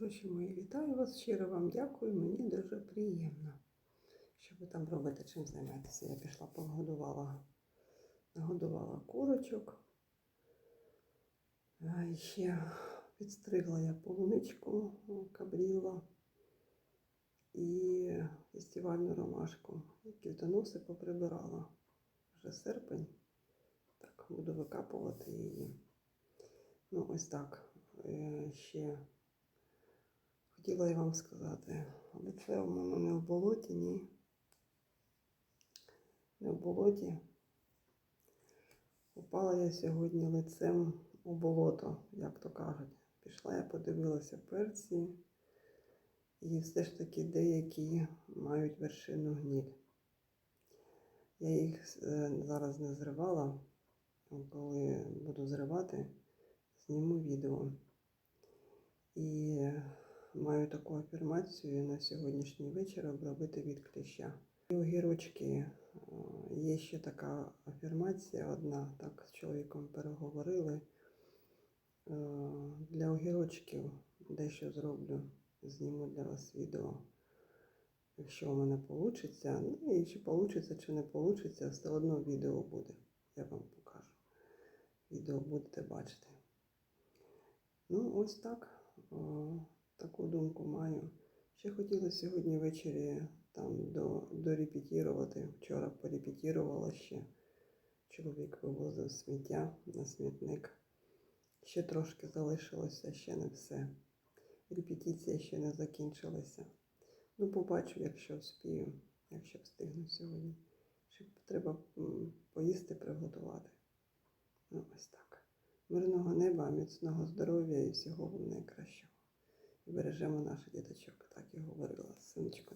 Коротше, мої вітаю вас. Щиро вам дякую. Мені дуже приємно. Що ви там робите, чим займаєтеся? Я пішла погодувала, нагодувала курочок. І ще підстригла я полуничку кабріла і фестивальну ромашку. І квітоноси поприбирала. Вже серпень. Так, буду викапувати її. Ну, ось так. Е, Ще хотіла я вам сказати, лице у мене не в болоті, ні. Не в болоті. Упала я сьогодні лицем у болото, як то кажуть. Пішла я подивилася перці, і все ж таки деякі мають вершину гніль. Я їх е, зараз не зривала, коли буду зривати, зніму відео. І маю таку афірмацію на сьогоднішній вечір обробити від кліща. І огірочки е, є ще така афірмація одна, так з чоловіком переговорили. Е, Для огірочків дещо зроблю, зніму для вас відео. Якщо у мене вийде, ну і чи вийде, чи не вийде, все одно відео буде. Я вам покажу. Відео будете бачити. Ну, ось так. Таку думку маю. Ще хотіла сьогодні ввечері там до, дорепетірувати. Вчора порепетірувала ще. Чоловік вивозив сміття на смітник. Ще трошки залишилося, ще не все. Репетиція ще не закінчилася. Ну, побачу, якщо вспію, якщо встигну сьогодні. Ще треба поїсти приготувати. Ну, ось так. Мирного неба, міцного здоров'я і всього найкращого. Бережемо наших діточок, так і говорила. Синочку